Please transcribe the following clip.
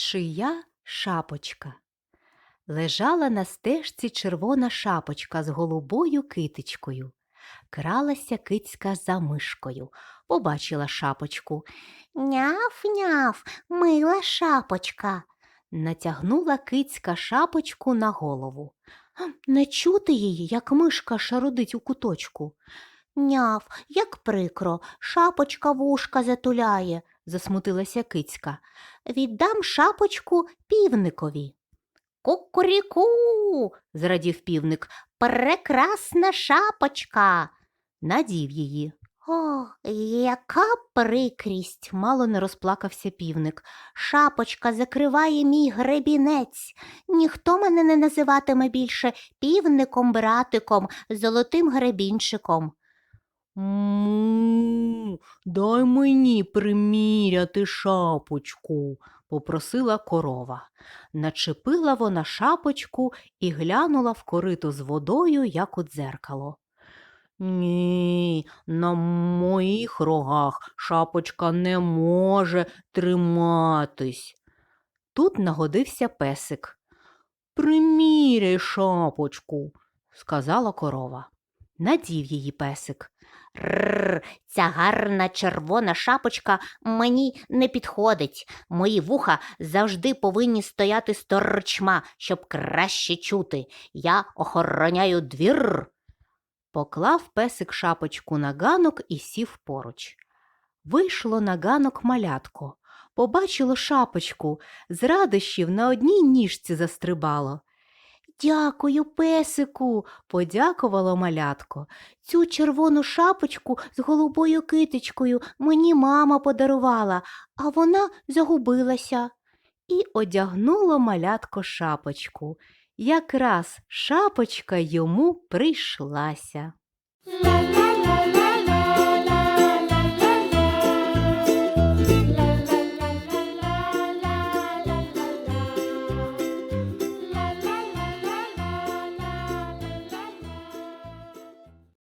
Чия шапочка? Лежала на стежці червона шапочка з голубою китичкою. Кралася кицька за мишкою, побачила шапочку, Няв, няв, мила шапочка. натягнула кицька шапочку на голову. Не чути її, як мишка шарудить у куточку, Няв, як прикро, шапочка вушка затуляє. засмутилася кицька. Віддам шапочку півникові. Кукуріку, Зрадів півник, прекрасна шапочка. надів її. О, яка прикрість. Мало не розплакався півник. Шапочка закриває мій гребінець. Ніхто мене не називатиме більше півником, братиком, золотим гребінчиком. Му, дай мені приміряти шапочку, попросила корова. Начепила вона шапочку і глянула в корито з водою, як у дзеркало. Ні, на моїх рогах шапочка не може триматись. Тут нагодився песик. Приміряй шапочку, сказала корова. Надів її песик. Рррр, ця гарна червона шапочка мені не підходить. Мої вуха завжди повинні стояти сторчма, щоб краще чути. Я охороняю двір. Поклав песик шапочку на ганок і сів поруч. Вийшло на ганок малятко, побачило шапочку, з радощів на одній ніжці застрибало. Дякую, песику, подякувало малятко. Цю червону шапочку з голубою китичкою мені мама подарувала, а вона загубилася. І одягнуло малятко шапочку. Якраз шапочка йому прийшлася.